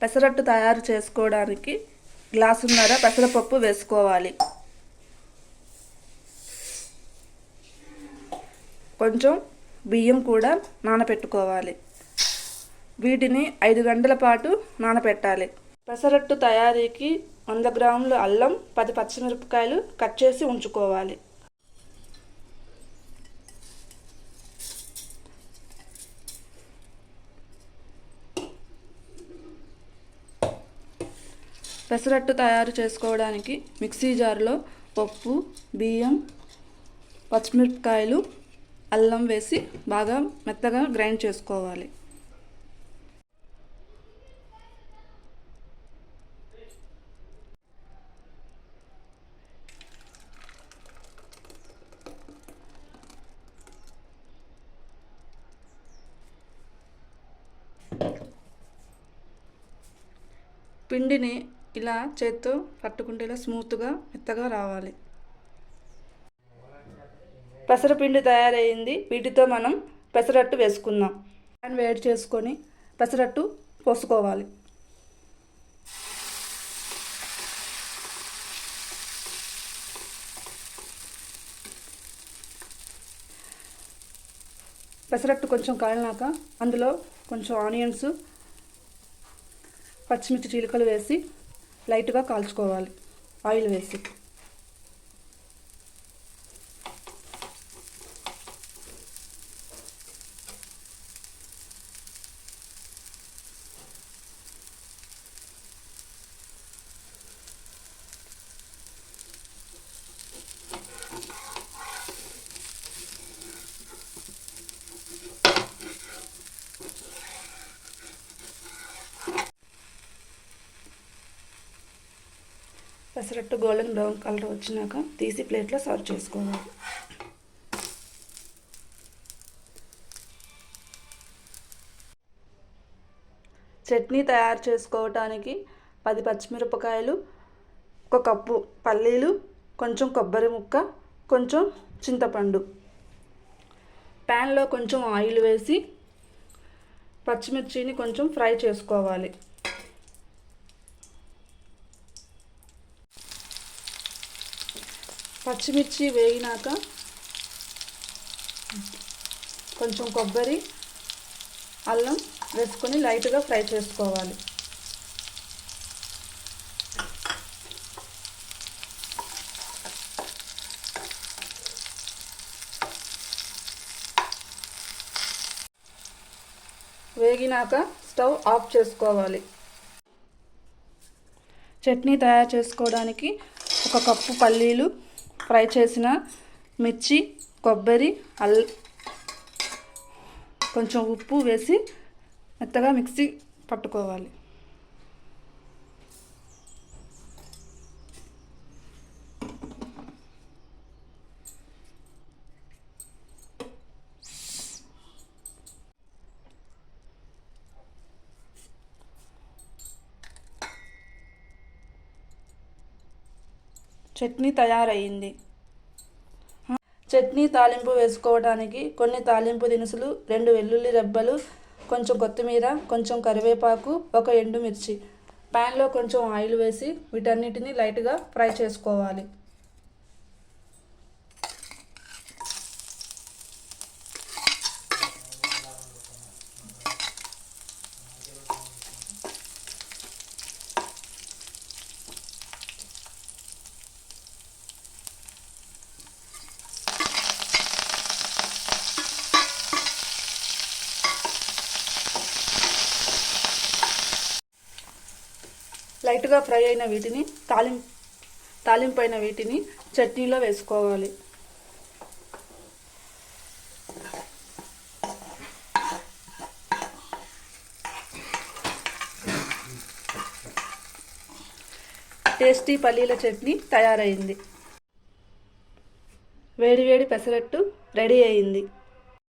పెసరట్టు తయారు చేసుకోవడానికి గ్లాసున్నర పెసరపప్పు వేసుకోవాలి. కొంచెం బియ్యం కూడా నానపెట్టుకోవాలి. వీటిని ఐదు గంటల పాటు నానపెట్టాలి. పెసరట్టు తయారీకి వంద గ్రాములు అల్లం పది పచ్చిమిరపకాయలు కట్ చేసి ఉంచుకోవాలి. పెసరట్టు తయారు చేసుకోవడానికి మిక్సీ జార్లో పప్పు బియ్యం పచ్చిమిరపకాయలు అల్లం వేసి బాగా మెత్తగా గ్రైండ్ చేసుకోవాలి. పిండిని ఇలా చేత్తో పట్టుకుంటే ఇలా స్మూత్గా మెత్తగా రావాలి. పెసరపిండి తయారైంది. వీటితో మనం పెసరట్టు వేసుకుందాం. ప్యాన్ వేడి చేసుకొని పెసరట్టు పోసుకోవాలి. పెసరట్టు కొంచెం కాలినాక అందులో కొంచెం ఆనియన్స్ పచ్చిమిర్చి చీలికలు వేసి లైట్గా కాల్చుకోవాలి. ఆయిల్ వేసి. పెసరట్టు గోల్డెన్ బ్రౌన్ కలర్ వచ్చినాక తీసి ప్లేట్లో సర్వ్ చేసుకోవాలి. చట్నీ తయారు చేసుకోవటానికి పది పచ్చిమిరపకాయలు ఒక కప్పు పల్లీలు కొంచెం కొబ్బరి ముక్క కొంచెం చింతపండు. ప్యాన్లో కొంచెం ఆయిల్ వేసి పచ్చిమిర్చిని కొంచెం ఫ్రై చేసుకోవాలి. పచ్చిమిర్చి వేగినాక కొంచెం కొబ్బరి అల్లం వేసుకొని లైట్గా ఫ్రై చేసుకోవాలి. వేగినాక స్టవ్ ఆఫ్ చేసుకోవాలి. చట్నీ తయారు చేసుకోవడానికి ఒక కప్పు పల్లీలు ఫ్రై చేసిన మిర్చి కొబ్బరి అల్ కొంచెం ఉప్పు వేసి మెత్తగా మిక్సీ పట్టుకోవాలి. చట్నీ తయారయ్యింది. చట్నీ తాలింపు వేసుకోవడానికి కొన్ని తాలింపు దినుసులు రెండు వెల్లుల్లి రెబ్బలు కొంచెం కొత్తిమీర కొంచెం కరివేపాకు ఒక ఎండుమిర్చి. ప్యాన్లో కొంచెం ఆయిల్ వేసి వీటన్నిటిని లైట్గా ఫ్రై చేసుకోవాలి. లైట్గా ఫ్రై అయిన వీటిని తాలిం తాలింపు వీటిని చట్నీలో వేసుకోవాలి. టేస్టీ పల్లీల చట్నీ తయారైంది. వేడివేడి పెసరట్టు రెడీ అయింది.